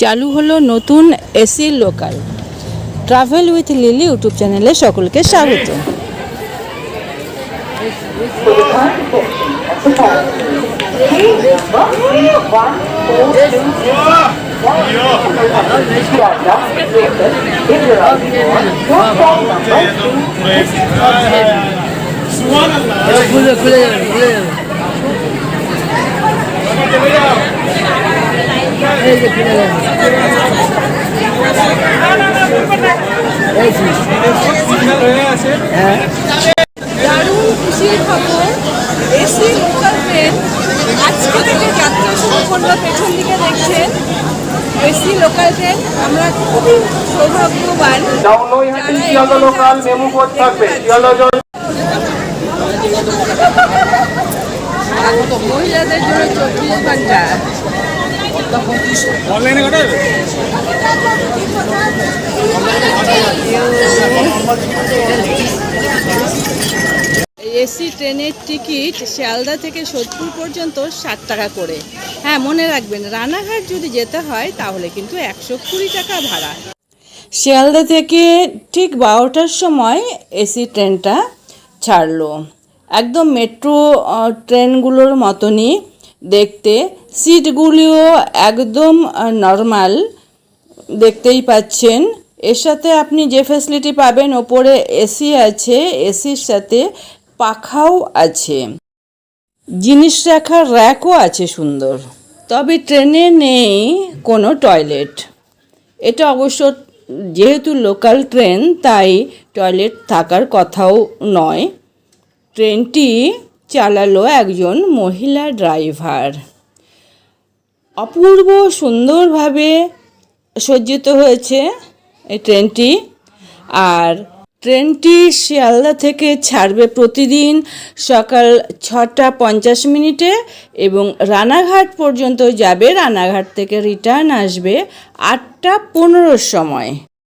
চালু হলো নতুন AC local. Travel with Lily YouTube চ্যানেলে সকলকে স্বাগত। খুলে খুলে যাবে খুলে যাবে এই যে খুলে যাবে এই যে। হ্যাঁ দারুণ খুশির খবর এসি লোকাল ট্রেন আজকে পেছন দিকে দেখছেন এসি লোকাল ট্রেন আমরা খুবই সৌভাগ্যবান লোকাল মেমু মহিলাদের জন্য চব্বিশ ঘণ্টা এসি ট্রেনের টিকিট শিয়ালদা থেকে সোদপুর পর্যন্ত ষাট টাকা করে। হ্যাঁ মনে রাখবেন, রানাঘাট যদি যেতে হয়, তাহলে কিন্তু একশো কুড়ি টাকা ভাড়া। শিয়ালদা থেকে ঠিক বারোটার সময় এসি ট্রেনটা ছাড়লো। একদম মেট্রো ট্রেনগুলোর মতনই দেখতে। সিটগুলিও একদম নর্মাল দেখতেই পাচ্ছেন। এর সাথে আপনি যে ফ্যাসিলিটি পাবেন, ওপরে এসি আছে। এসির সাথে পাখাও আছে। জিনিস রাখার র্যাকও আছে সুন্দর। তবে ট্রেনে নেই কোনো টয়লেট এটা অবশ্য যেহেতু লোকাল ট্রেন তাই টয়লেট থাকার কথাও নয়। ট্রেনটি চালালো একজন মহিলা ড্রাইভার। অপূর্ব সুন্দরভাবে সজ্জিত হয়েছে এই ট্রেনটি। আর ট্রেনটি শিয়ালদা থেকে ছাড়বে প্রতিদিন সকাল ছটা পঞ্চাশ মিনিটে এবং রানাঘাট পর্যন্ত যাবে। রানাঘাট থেকে রিটার্ন আসবে আটটা পনেরোর সময়।